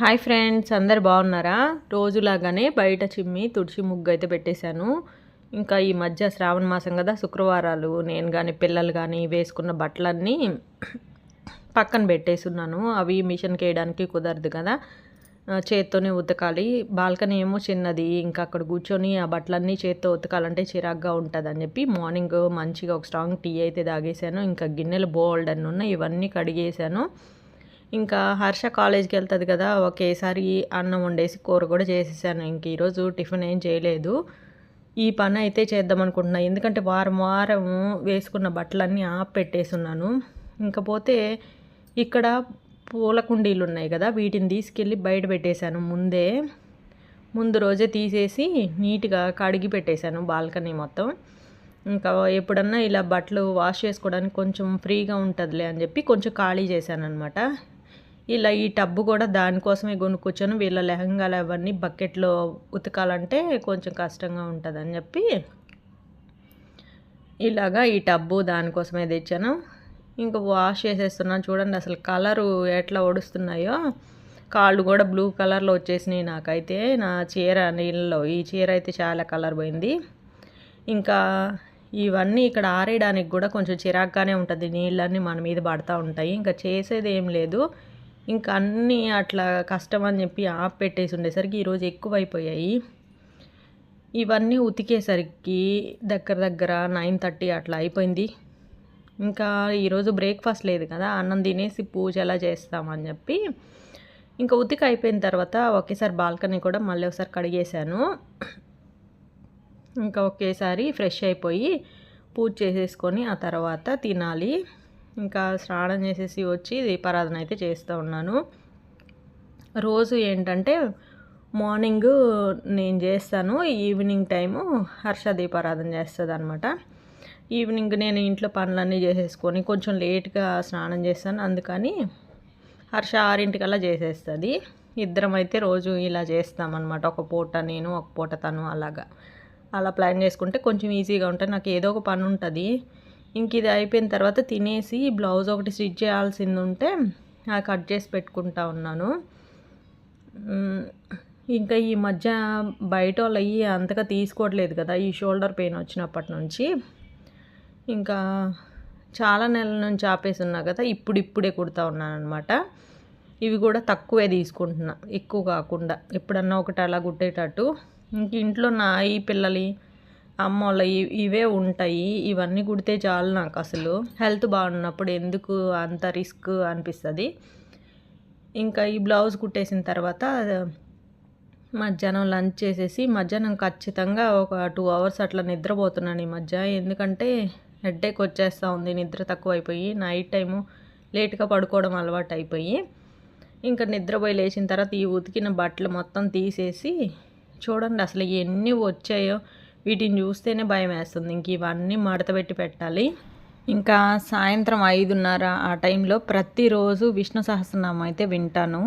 Hi friends అందరు బాగున్నారా? రోజులాగానే బయట చిమ్మి తుడిచి ముగ్గు అయితే పెట్టేశాను. ఇంకా ఈ మధ్య శ్రావణ మాసం కదా శుక్రవారాలు. నేను కానీ పిల్లలు కానీ వేసుకున్న బట్టలన్నీ పక్కన పెట్టేసున్నాను. అవి మిషన్కి వేయడానికి కుదరదు కదా. చేత్తోనే ఉతకాలి. బాల్కనీ ఏమో చిన్నది. ఇంకా అక్కడ కూర్చొని ఆ బట్టలన్నీ చేత్తో ఉతకాలంటే చిరాగ్గా ఉంటుంది అని చెప్పి మార్నింగ్ మంచిగా ఒక స్ట్రాంగ్ టీ అయితే తాగేశాను. ఇంకా గిన్నెలు బోల్డ్ అని ఉన్నాయి. ఇవన్నీ కడిగేశాను. ఇంకా హర్ష కాలేజ్కి వెళ్తుంది కదా ఒకేసారి అన్నం వండేసి కూర కూడా చేసేసాను. ఇంక ఈరోజు టిఫిన్ ఏం చేయలేదు. ఈ పని అయితే చేద్దాం అనుకుంటున్నా. ఎందుకంటే వారం వారం వేసుకున్న బట్టలన్నీ ఆప్ పెట్టేసున్నాను ఇంకపోతే ఇక్కడ పూల కుండీలు ఉన్నాయి కదా వీటిని తీసుకెళ్ళి బయట పెట్టేశాను ముందే. ముందు రోజే తీసేసి నీట్గా కడిగి పెట్టేశాను బాల్కనీ మొత్తం. ఇంకా ఎప్పుడన్నా ఇలా బట్టలు వాష్ చేసుకోవడానికి కొంచెం ఫ్రీగా ఉంటుందిలే అని చెప్పి కొంచెం ఖాళీ చేశాను అనమాట ఇలా ఈ టబ్బు కూడా దానికోసమే కొనుక్కొచ్చాను. వీళ్ళ లెహంగాలు అవన్నీ బకెట్లో ఉతకాలంటే కొంచెం కష్టంగా ఉంటుందని చెప్పి ఇలాగా ఈ టబ్బు దానికోసమే తెచ్చాను. ఇంకా వాష్ చేసేస్తున్నాను. చూడండి అసలు కలరు ఎట్లా ఒడుస్తున్నాయో. కాళ్ళు కూడా బ్లూ కలర్లో వచ్చేసినాయి నాకైతే. నా చీర నీళ్ళలో. ఈ చీర అయితే చాలా కలర్ పోయింది. ఇంకా ఇవన్నీ ఇక్కడ ఆరేయడానికి కూడా కొంచెం చిరాగ్గానే ఉంటుంది. నీళ్ళన్నీ మన మీద పడతా ఉంటాయి. ఇంకా చేసేది ఏం లేదు. ఇంకా అన్నీ అట్లా కష్టం అని చెప్పి ఆప్ పెట్టేసి ఉండేసరికి ఈరోజు ఎక్కువైపోయాయి. ఇవన్నీ ఉతికేసరికి దగ్గర దగ్గర నైన్ థర్టీ అట్లా అయిపోయింది. ఇంకా ఈరోజు బ్రేక్ఫాస్ట్ లేదు కదా అన్నం తినేసి పూజ ఎలా చేస్తామని చెప్పి ఇంకా ఉతికి అయిపోయిన తర్వాత ఒకేసారి బాల్కనీ కూడా మళ్ళీ ఒకసారి కడిగేశాను. ఇంకా ఒకేసారి ఫ్రెష్ అయిపోయి పూజ చేసేసుకొని ఆ తర్వాత తినాలి. ఇంకా స్నానం చేసేసి వచ్చి దీపారాధన అయితే చేస్తూ ఉన్నాను. రోజు ఏంటంటే మార్నింగ్ నేను చేస్తాను ఈవినింగ్ టైము హర్ష దీపారాధన చేస్తుంది అనమాట ఈవినింగ్ నేను ఇంట్లో పనులన్నీ చేసేసుకొని కొంచెం లేట్గా స్నానం చేస్తాను అందుకని హర్ష ఆరింటికల్లా చేసేస్తుంది. ఇద్దరం అయితే రోజు ఇలా చేస్తామన్నమాట. ఒక పూట నేను ఒక పూట తను అలాగా. అలా ప్లాన్ చేసుకుంటే కొంచెం ఈజీగా ఉంటుంది. నాకు ఏదో ఒక పని ఉంటుంది ఇంక ఇది అయిపోయిన తర్వాత తినేసి బ్లౌజ్ ఒకటి స్టిచ్ చేయాల్సింది ఉంటే కట్ చేసి పెట్టుకుంటా ఉన్నాను. ఇంకా ఈ మధ్య బయట వాళ్ళు అయ్యి అంతగా తీసుకోవట్లేదు కదా ఈ షోల్డర్ పెయిన్ వచ్చినప్పటి నుంచి. ఇంకా చాలా నెలల నుంచి ఆపేసి ఉన్నా కదా ఇప్పుడు ఇప్పుడే కుడతా ఉన్నాను అనమాట ఇవి కూడా తక్కువే తీసుకుంటున్నా ఎక్కువ కాకుండా ఎప్పుడన్నా ఒకటి అలా కుట్టేటట్టు. ఇంక ఇంట్లో నా ఈ పిల్లలి అమ్మోళ్ళ ఇవే ఉంటాయి. ఇవన్నీ కుడితే చాలు నాకు అసలు. హెల్త్ బాగున్నప్పుడు ఎందుకు అంత రిస్క్ అనిపిస్తుంది? ఇంకా ఈ బ్లౌజ్ కుట్టేసిన తర్వాత మధ్యాహ్నం లంచ్ చేసేసి మధ్యాహ్నం ఖచ్చితంగా ఒక టూ అవర్స్ అట్లా నిద్రపోతున్నాను ఈ మధ్య. ఎందుకంటే హెడ్ఏక్ వచ్చేస్తూ ఉంది నిద్ర తక్కువ అయిపోయి నైట్ టైము లేట్గా పడుకోవడం అలవాటు అయిపోయి ఇంకా నిద్రపోయి లేచిన తర్వాత ఈ ఉతికిన బట్టలు మొత్తం తీసేసి చూడండి అసలు ఎన్ని వచ్చాయో. వీటిని చూస్తేనే భయం వేస్తుంది. ఇంక ఇవన్నీ మడతపెట్టి పెట్టాలి. ఇంకా సాయంత్రం ఐదున్నర ఆ టైంలో ప్రతిరోజు విష్ణు సహస్రనామం అయితే వింటాను.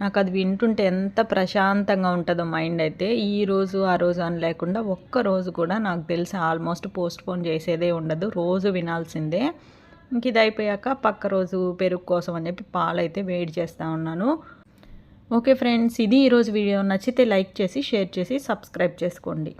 నాకు అది వింటుంటే ఎంత ప్రశాంతంగా ఉంటుందో మైండ్ అయితే. ఈ రోజు ఆ రోజు అని లేకుండా ఒక్క రోజు కూడా నాకు తెలిసి ఆల్మోస్ట్ పోస్ట్ పోన్ చేసేదే ఉండదు. రోజు వినాల్సిందే. ఇంక ఇది అయిపోయాక పక్క రోజు పెరుగు కోసం అని చెప్పి పాలైతే వేడి చేస్తూ ఉన్నాను. ఓకే ఫ్రెండ్స్ ఇది ఈరోజు వీడియో. నచ్చితే లైక్ చేసి షేర్ చేసి సబ్స్క్రైబ్ చేసుకోండి.